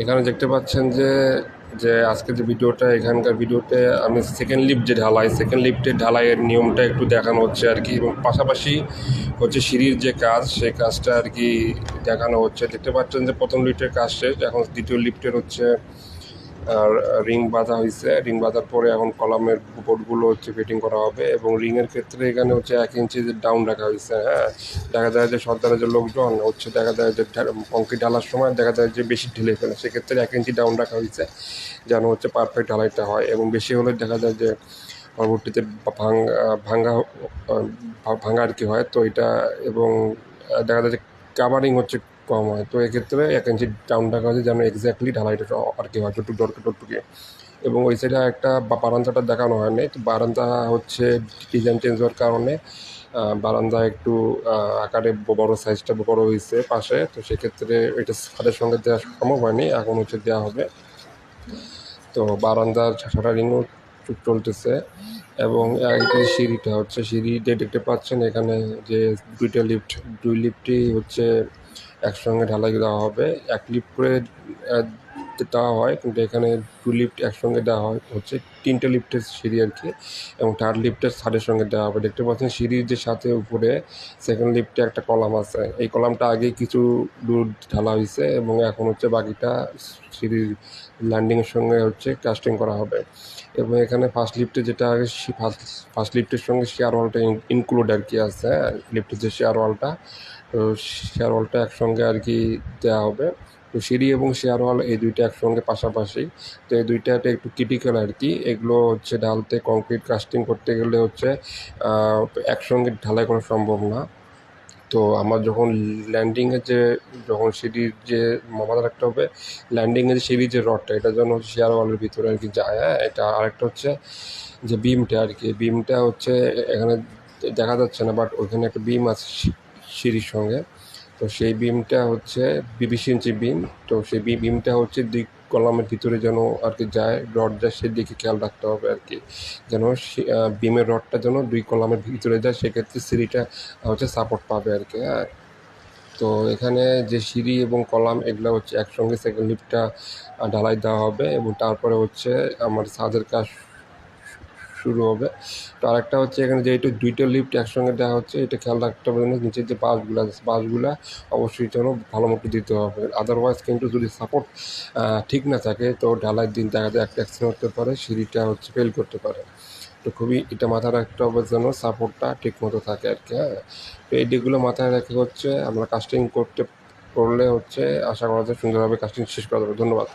এখানে দেখতে পাচ্ছেন যে যে আজকে যে ভিডিওটা, এখানকার ভিডিওতে আমি সেকেন্ড লিফট যে ঢালাই সেকেন্ড লিফটের ঢালাইয়ের নিয়মটা একটু দেখানো হচ্ছে আর কি। এবং পাশাপাশি হচ্ছে সিঁড়ির যে কাজ, সেই কাজটা আর কি দেখানো হচ্ছে। দেখতে পাচ্ছেন যে প্রথম লিফটের কাজ শেষ, এখন দ্বিতীয় লিফটের হচ্ছে আর রিং বাঁধা হয়েছে। রিং বাঁধার পরে এখন কলামের বোর্ডগুলো হচ্ছে ফিটিং করা হবে এবং রিংয়ের ক্ষেত্রে এখানে হচ্ছে এক ইঞ্চি ডাউন রাখা হয়েছে হ্যাঁ। দেখা যায় যে সর্দারের যে লোকজন হচ্ছে দেখা যায় যে কংক্রিট ঢালার সময় দেখা যায় যে বেশি ঢেলে ফেলে। সেক্ষেত্রে এক ইঞ্চি ডাউন রাখা হয়েছে যেন হচ্ছে পারফেক্ট ঢালাইটা হয় এবং বেশি হলে দেখা যায় যে পরবর্তীতে ভাঙা ভাঙা ভাঙা আর কি হয়। তো এটা এবং দেখা যায় যে কাভারিং হচ্ছে কম হয়। তো এক্ষেত্রে এক ইঞ্চি ডাউন রাখা হয়েছে যেন এক্স্যাক্টলি ঢালাইটা আর কি হয় যতটুকু দরকার ততটুকু এবং ওই সাইডে একটা বারান্দাটা দেখানো হয়নি। তো বারান্দা হচ্ছে ডিজাইন চেঞ্জ হওয়ার কারণে বারান্দা একটু আকারে বড় সাইজটা বড় হয়েছে পাশে। তো সেক্ষেত্রে এটা ছাদের সঙ্গে দেওয়া সম্ভব হয়নি, এখন হচ্ছে দেওয়া হবে। তো বারান্দার শাটারিংও চলতেছে এবং এটা সিঁড়িটা হচ্ছে সিঁড়িতে দেখতে পাচ্ছেন। এখানে যে দুইটা লিফট দুই লিফটই হচ্ছে একসঙ্গে ঢালাই দেওয়া হবে এক লিপ করে দেওয়া হয় কিন্তু এখানে টু লিফট একসঙ্গে দেওয়া হয়। হচ্ছে তিনটে লিফটের সিঁড়ি আর কি এবং থার্ড লিফটের ছাদের সঙ্গে দেওয়া হবে। দেখতে পাচ্ছেন সিঁড়ির যে সাথে উপরে সেকেন্ড লিফটে একটা কলাম আছে। এই কলামটা আগে কিছু দূর ঢালা হয়েছে এবং এখন হচ্ছে বাকিটা সিঁড়ির ল্যান্ডিংয়ের সঙ্গে হচ্ছে কাস্টিং করা হবে। এবং এখানে ফার্স্ট লিফটে যেটা আগে ফার্স্ট ফার্স্ট লিফটের সঙ্গে শেয়ার ওয়ালটা ইনক্লুড আর কি আছে। লিফটের যে শেয়ার ওয়ালটা তো শেয়ার ওয়ালটা একসঙ্গে আর কি দেওয়া হবে। তো সিঁড়ি এবং শেয়ার ওয়াল, এই দুইটা একসঙ্গে পাশাপাশি। তো এই দুইটাতে একটু ক্রিটিক্যাল আর কি। এগুলো হচ্ছে ঢালতে কংক্রিট কাস্টিং করতে গেলে হচ্ছে একসঙ্গে ঢালাই করা সম্ভব না। তো আমার যখন ল্যান্ডিংয়ের যে, যখন সিঁড়ির যে মাথা রাখতে হবে ল্যান্ডিংয়ের যে সিঁড়ির যে রডটা এটা যেন হচ্ছে শেয়ার ওয়ালের ভিতরে আর কি যায় হ্যাঁ? এটা আরেকটা হচ্ছে যে বিমটা আর কি। বিমটা হচ্ছে, এখানে দেখা যাচ্ছে না বাট ওইখানে একটা বিম আছে সিঁড়ির সঙ্গে। তো সেই বিমটা হচ্ছে বিশ ইঞ্চি বিম। তো সেই বিমটা হচ্ছে দুই কলামের ভিতরে যেন আর কি যায় রড যায় সেদিকে খেয়াল রাখতে হবে আর কি। যেন বিমের রডটা যেন দুই কলামের ভিতরে যায়, সেক্ষেত্রে সিঁড়িটা হচ্ছে সাপোর্ট পাবে আর কি হ্যাঁ। তো এখানে যে সিঁড়ি এবং কলাম, এগুলো হচ্ছে একসঙ্গে সেকেন্ড লিফটটা ঢালাই দেওয়া হবে এবং তারপরে হচ্ছে আমার ছাদের কাজ শুরু হবে। তো আরেকটা হচ্ছে এখানে যেহেতু দুইটা লিফট একসঙ্গে দেওয়া হচ্ছে, এটা খেয়াল রাখতে হবে নিচের যে বাসগুলো আছে, বাসগুলো অবশ্যই যেন ভালো মতো দিতে হবে। আদারওয়াইজ কিন্তু যদি সাপোর্ট ঠিক না থাকে, তো ঢালাই দিন দেখা যায় একটা অ্যাক্সিডেন্ট হতে পারে, সিঁড়িটা হচ্ছে ফেল করতে পারে। তো খুবই এটা মাথায় রাখতে হবে যেন সাপোর্টটা ঠিক মতো থাকে আর কি হ্যাঁ। তো এই দিকগুলো মাথায় রেখে হচ্ছে আমরা কাস্টিং করতে, করলে হচ্ছে আশা করা যায় সুন্দরভাবে কাস্টিং শেষ করা যাবে। ধন্যবাদ।